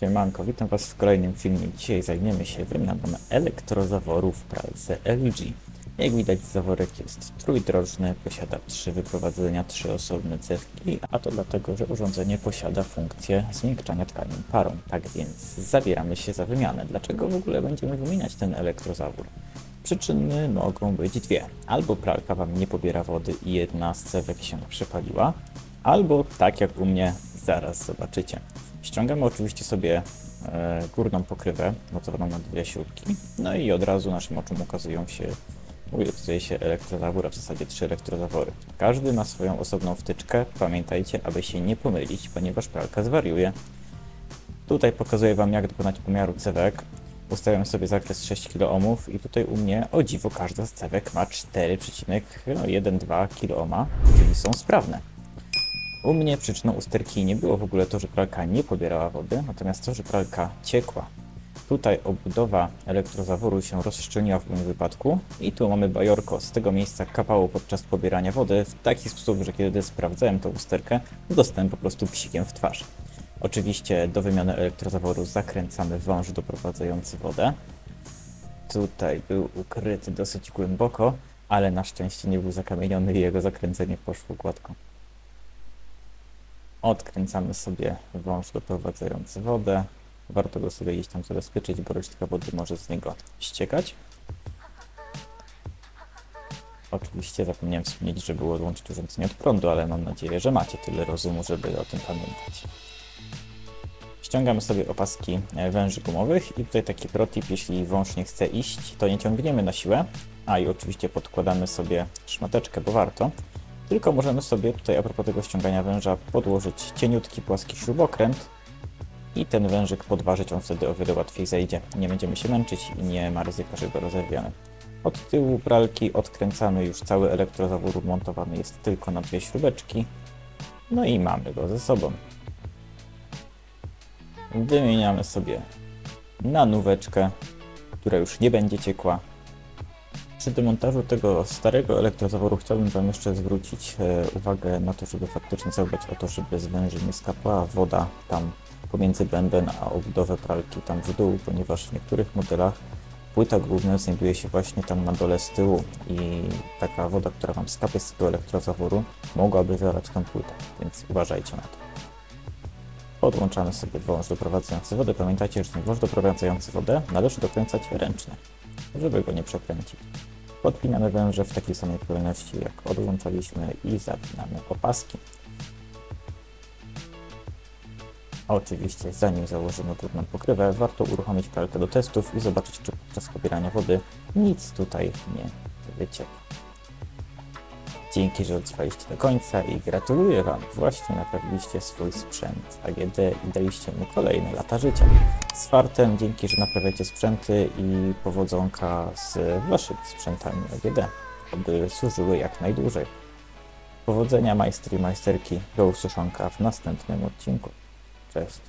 Siemanko, witam Was w kolejnym filmie. Dzisiaj zajmiemy się wymianą elektrozaworu w pralce LG. Jak widać zaworek jest trójdrożny, posiada trzy wyprowadzenia, trzy osobne cewki, a to dlatego, że urządzenie posiada funkcję zmiękczania tkanin parą. Tak więc zabieramy się za wymianę. Dlaczego w ogóle będziemy wymieniać ten elektrozawór? Przyczyny mogą być dwie. Albo pralka Wam nie pobiera wody i jedna z cewek się przepaliła, albo tak jak u mnie, zaraz zobaczycie. Ściągamy oczywiście sobie e, górną pokrywę mocowaną na dwie śrubki, no i od razu naszym oczom ukazują się, ukazuje się elektrozawór, w zasadzie trzy elektrozawory. Każdy ma swoją osobną wtyczkę, pamiętajcie, aby się nie pomylić, ponieważ pralka zwariuje. Tutaj pokazuję Wam jak dokonać pomiaru cewek. Ustawiam sobie zakres 6 kΩ i tutaj u mnie, o dziwo, każda z cewek ma 4,12 kΩ, czyli są sprawne. U mnie przyczyną usterki nie było w ogóle to, że pralka nie pobierała wody, natomiast to, że pralka ciekła. Tutaj obudowa elektrozaworu się rozszczelniła w moim wypadku i tu mamy bajorko. Z tego miejsca kapało podczas pobierania wody w taki sposób, że kiedy sprawdzałem tą usterkę, dostałem po prostu psikiem w twarz. Oczywiście do wymiany elektrozaworu zakręcamy wąż doprowadzający wodę. Tutaj był ukryty dosyć głęboko, ale na szczęście nie był zakamieniony i jego zakręcenie poszło gładko. Odkręcamy sobie wąż doprowadzający wodę. Warto go sobie gdzieś tam zabezpieczyć, bo resztka wody może z niego ściekać. Oczywiście zapomniałem wspomnieć, żeby odłączyć urządzenie od prądu, ale mam nadzieję, że macie tyle rozumu, żeby o tym pamiętać. Ściągamy sobie opaski e, węży gumowych i tutaj taki protip, jeśli wąż nie chce iść, to nie ciągniemy na siłę, a i oczywiście podkładamy sobie szmateczkę, bo warto. Tylko możemy sobie tutaj a propos tego ściągania węża podłożyć cieniutki płaski śrubokręt i ten wężyk podważyć, on wtedy o wiele łatwiej zejdzie. Nie będziemy się męczyć i nie ma ryzyka, że go rozerwiemy. Od tyłu pralki odkręcamy już cały elektrozawór, montowany jest tylko na dwie śrubeczki. No i mamy go ze sobą. Wymieniamy sobie na nóweczkę, która już nie będzie ciekła, przy demontażu tego starego elektrozaworu chciałbym Wam jeszcze zwrócić e, uwagę na to, żeby faktycznie zadbać o to, żeby z węży nie skapała woda tam pomiędzy bęben a obudowę pralki tam w dół, ponieważ w niektórych modelach płyta główna znajduje się właśnie tam na dole z tyłu i taka woda, która Wam skapie z tego elektrozaworu mogłaby wylać tą płytę, więc uważajcie na to. Podłączamy sobie wąż doprowadzający wodę. Pamiętajcie, że ten wąż doprowadzający wodę należy dokręcać ręcznie, żeby go nie przekręcić. Podpinamy węże w takiej samej kolejności jak odłączaliśmy i zapinamy opaski. Oczywiście zanim założymy górną pokrywę, warto uruchomić pralkę do testów i zobaczyć, czy podczas pobierania wody nic tutaj nie wycieka. Dzięki, że dotrwaliście do końca i gratuluję Wam. Właśnie naprawiliście swój sprzęt AGD i daliście mu kolejne lata życia. Z fartem, dzięki, że naprawiacie sprzęty i powodzonka z Waszymi sprzętami AGD, aby służyły jak najdłużej. Powodzenia majstry i majsterki do usłyszonka w następnym odcinku. Cześć.